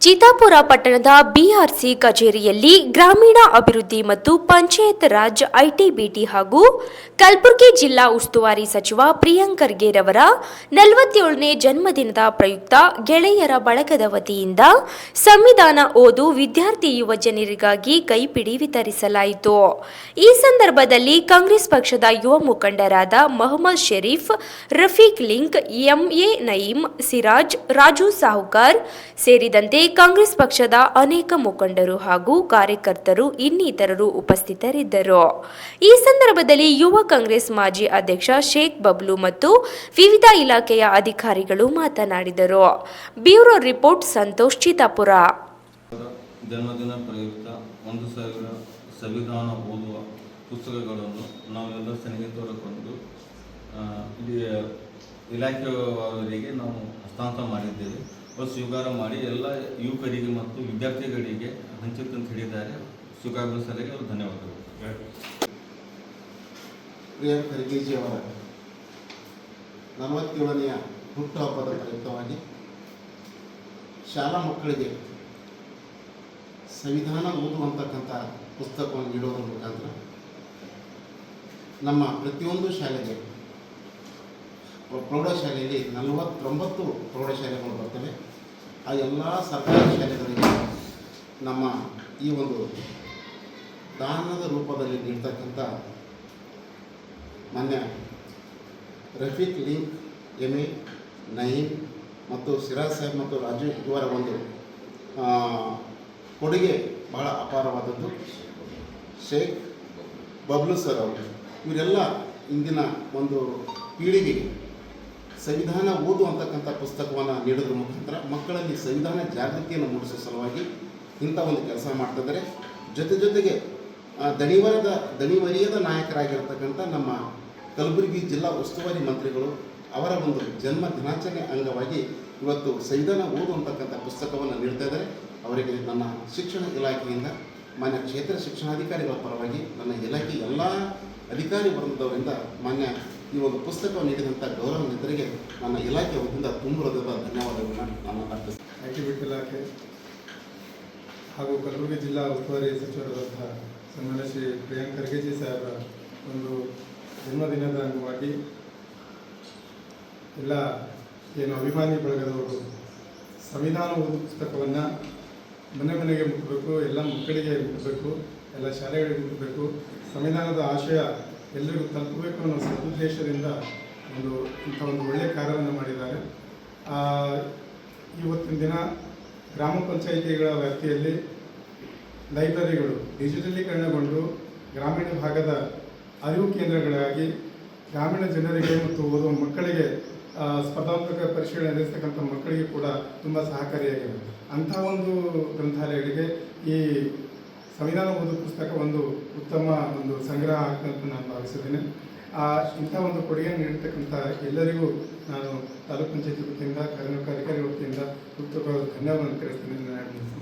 ಚಿತ್ತಾಪುರ ಪಟ್ಟಣದ ಬಿಆರ್ಸಿ ಕಚೇರಿಯಲ್ಲಿ ಗ್ರಾಮೀಣ ಅಭಿವೃದ್ಧಿ ಮತ್ತು ಪಂಚಾಯತ್ ರಾಜ್ ಐಟಿಬಿಟಿ ಹಾಗೂ ಕಲಬುರಗಿ ಜಿಲ್ಲಾ ಉಸ್ತುವಾರಿ ಸಚಿವ ಪ್ರಿಯಾಂಕ್ ಅವರ ನಲವತ್ತೇಳನೇ ಜನ್ಮದಿನದ ಪ್ರಯುಕ್ತ ಗೆಳೆಯರ ಬಳಗದ ವತಿಯಿಂದ ಸಂವಿಧಾನ ಓದು ವಿದ್ಯಾರ್ಥಿ ಯುವಜನರಿಗಾಗಿ ಕೈಪಿಡಿ ವಿತರಿಸಲಾಯಿತು. ಈ ಸಂದರ್ಭದಲ್ಲಿ ಕಾಂಗ್ರೆಸ್ ಪಕ್ಷದ ಯುವ ಮುಖಂಡರಾದ ಮೊಹಮ್ಮದ್ ಶರೀಫ್, ರಫೀಕ್ ಲಿಂಕ್ ಎಂಎ ನಯೀಂ, ಸಿರಾಜ್, ರಾಜು ಸಾಹುಕಾರ್ ಸೇರಿದಂತೆ ಕಾಂಗ್ರೆಸ್ ಪಕ್ಷದ ಅನೇಕ ಮುಖಂಡರು ಹಾಗೂ ಕಾರ್ಯಕರ್ತರು ಇನ್ನಿತರರು ಉಪಸ್ಥಿತರಿದ್ದರು. ಈ ಸಂದರ್ಭದಲ್ಲಿ ಯುವ ಕಾಂಗ್ರೆಸ್ ಮಾಜಿ ಅಧ್ಯಕ್ಷ ಶೇಖ್ ಬಬ್ಲು ಮತ್ತು ವಿವಿಧ ಇಲಾಖೆಯ ಅಧಿಕಾರಿಗಳು ಮಾತನಾಡಿದರು. ಬ್ಯೂರೋ ರಿಪೋರ್ಟ್ ಸಂತೋಷ್ ಚಿತಾಪುರ ಜನ್ಮದಿನ ಪ್ರಯುಕ್ತ ಒಂದು ಸಾವಿರ ಸಂವಿಧಾನ ಓದುವ ಪುಸ್ತಕಗಳನ್ನು ನಾವೆಲ್ಲ ಇಲ್ಲಿ ಇಲಾಖೆಯವರಿಗೆ ನಾವು ಹಸ್ತಾಂತರ ಮಾಡಿದ್ದೇವೆ. ಸ್ವೀಕಾರ ಮಾಡಿ ಎಲ್ಲ ಯುವಕರಿಗೆ ಮತ್ತು ವಿದ್ಯಾರ್ಥಿಗಳಿಗೆ ಹಂಚಿತ್ತಂತ ಹೇಳಿದ್ದಾರೆ. ಸ್ವೀಕರಿಸಲಿಕ್ಕೆ ಅವರು ಧನ್ಯವಾದಗಳು. ಪ್ರಿಯಾಂಕ್ ಖರ್ಗೇಜಿ ಅವರ ನಲವತ್ತೇಳನೆಯ ಹುಟ್ಟುಹಬ್ಬದ ಪ್ರಯುಕ್ತವಾಗಿ ಶಾಲಾ ಮಕ್ಕಳಿಗೆ ಸಂವಿಧಾನ ಓದುವಂತಕ್ಕಂಥ ಪುಸ್ತಕವನ್ನು ನೀಡೋದ್ರ ಮುಖಾಂತರ ನಮ್ಮ ಪ್ರತಿಯೊಂದು ಶಾಲೆಗೆ, ಪ್ರೌಢಶಾಲೆಯಲ್ಲಿ ನಲವತ್ತೊಂಬತ್ತು ಪ್ರೌಢಶಾಲೆಗಳು ಬರ್ತವೆ. ಆ ಎಲ್ಲ ಸರ್ಕಾರಿ ಶಾಲೆಗಳಿಗೆ ನಮ್ಮ ಈ ಒಂದು ದಾನದ ರೂಪದಲ್ಲಿ ನೀಡ್ತಕ್ಕಂಥ ಮಾನ್ಯ ರಫೀಕ್ ಲಿಂಕ್, ಎಂ ಎ ನಯೀಮ್ ಮತ್ತು ಸಿರಾಜ್ ಸಾಹೇಬ್ ಮತ್ತು ರಾಜೀವ್ ಇವರ ಒಂದು ಕೊಡುಗೆ ಬಹಳ ಅಪಾರವಾದದ್ದು. ಶೇಖ್ ಬಬ್ಲು ಸರ್ ಅವರು, ಇವರೆಲ್ಲ ಇಂದಿನ ಒಂದು ಪೀಳಿಗೆಗೆ ಸಂವಿಧಾನ ಓದು ಅಂತಕ್ಕಂಥ ಪುಸ್ತಕವನ್ನು ನೀಡೋದ್ರ ಮುಖಾಂತರ ಮಕ್ಕಳಲ್ಲಿ ಸಂವಿಧಾನ ಜಾಗೃತಿಯನ್ನು ಮೂಡಿಸೋ ಸಲುವಾಗಿ ಇಂಥ ಒಂದು ಕೆಲಸ ಮಾಡ್ತಿದ್ದಾರೆ ಜೊತೆ ಜೊತೆಗೆ ದಣಿವರದ, ದಣಿವರಿಯದ ನಾಯಕರಾಗಿರ್ತಕ್ಕಂಥ ನಮ್ಮ ಕಲಬುರಗಿ ಜಿಲ್ಲಾ ಉಸ್ತುವಾರಿ ಮಂತ್ರಿಗಳು ಅವರ ಒಂದು ಜನ್ಮ ದಿನಾಚರಣೆ ಅಂಗವಾಗಿ ಇವತ್ತು ಸಂವಿಧಾನ ಓದು ಅಂತಕ್ಕಂಥ ಪುಸ್ತಕವನ್ನು ನೀಡ್ತಾ ಇದ್ದಾರೆ. ಅವರಿಗೆ ನನ್ನ ಶಿಕ್ಷಣ ಇಲಾಖೆಯಿಂದ, ಮಾನ್ಯ ಕ್ಷೇತ್ರ ಶಿಕ್ಷಣಾಧಿಕಾರಿಗಳ ಪರವಾಗಿ ನನ್ನ ಇಲಾಖೆ ಎಲ್ಲ ಅಧಿಕಾರಿ ವರ್ಗದವರಿಂದ ಮಾನ್ಯ ಈ ಒಂದು ಪುಸ್ತಕ ನೀಡಿದಂಥ ಗೌರವಾನ್ವಿತರಿಗೆ ನನ್ನ ಇಲಾಖೆ ವತಿಯಿಂದ ತುಂಬ ಹೃದಯದ ಧನ್ಯವಾದಗಳನ್ನು ನಾನು ಅರ್ಪಿಸ್ತೇನೆ ಇಲಾಖೆ ಹಾಗೂ ಕಲಬುರಗಿ ಜಿಲ್ಲಾ ಉಸ್ತುವಾರಿ ಸಚಿವರಾದಂಥ ಸನ್ಮಾನ್ಯ ಶ್ರೀ ಪ್ರಿಯಾಂಕ್ ಖರ್ಗೆಜಿ ಸಾಹೇಬರ ಒಂದು ಜನ್ಮದಿನದ ಅಂಗವಾಗಿ ಎಲ್ಲ ಏನು ಅಭಿಮಾನಿ ಬಳಗದವರು ಸಂವಿಧಾನ ಓದು ಪುಸ್ತಕವನ್ನು ಮನೆ ಮನೆಗೆ ಮುಟ್ಟಬೇಕು ಎಲ್ಲ ಮಕ್ಕಳಿಗೆ ಮುಟ್ಟಬೇಕು ಎಲ್ಲ ಶಾಲೆಗಳಿಗೆ ಮುಟ್ಟಬೇಕು ಸಂವಿಧಾನದ ಆಶಯ ಎಲ್ಲರಿಗೂ ತಲುಪಬೇಕು ಅನ್ನೋ ಸದುದ್ದೇಶದಿಂದ ಒಂದು ಇಂಥ ಒಂದು ಒಳ್ಳೆಯ ಕಾರ್ಯವನ್ನು ಮಾಡಿದ್ದಾರೆ. ಇವತ್ತಿನ ದಿನ ಗ್ರಾಮ ಪಂಚಾಯಿತಿಗಳ ವ್ಯಾಪ್ತಿಯಲ್ಲಿ ಲೈಬ್ರರಿಗಳು ಡಿಜಿಟಲೀಕರಣಗೊಂಡು ಗ್ರಾಮೀಣ ಭಾಗದ ಅರಿವು ಕೇಂದ್ರಗಳಾಗಿ ಗ್ರಾಮೀಣ ಜನರಿಗೆ ಮತ್ತು ಓದುವ ಮಕ್ಕಳಿಗೆ ಸ್ಪರ್ಧಾತ್ಮಕ ಪರೀಕ್ಷೆಗಳು ನಡೆಸ್ತಕ್ಕಂಥ ಮಕ್ಕಳಿಗೆ ಕೂಡ ತುಂಬ ಸಹಕಾರಿಯಾಗಿದೆ. ಅಂಥ ಒಂದು ಗ್ರಂಥಾಲಯಗಳಿಗೆ ಈ ಸಂವಿಧಾನ ಓದು ಪುಸ್ತಕ ಒಂದು ಉತ್ತಮ ಒಂದು ಸಂಗ್ರಹ ಅಂತ ನಾನು ಭಾವಿಸಿದ್ದೇನೆ ಆ, ಇಂಥ ಒಂದು ಕೊಡುಗೆ ನೀಡಿರ್ತಕ್ಕಂಥ ಎಲ್ಲರಿಗೂ ನಾನು ತಾಲೂಕು ಪಂಚಾಯತಿ ವೃತ್ತಿಯಿಂದ ಕಾರ್ಮಿಕ ಅಧಿಕಾರಿ ವತಿಯಿಂದ ಉತ್ತಮ ಧನ್ಯವಾದವನ್ನು ತಿಳಿಸ್ತೇನೆ.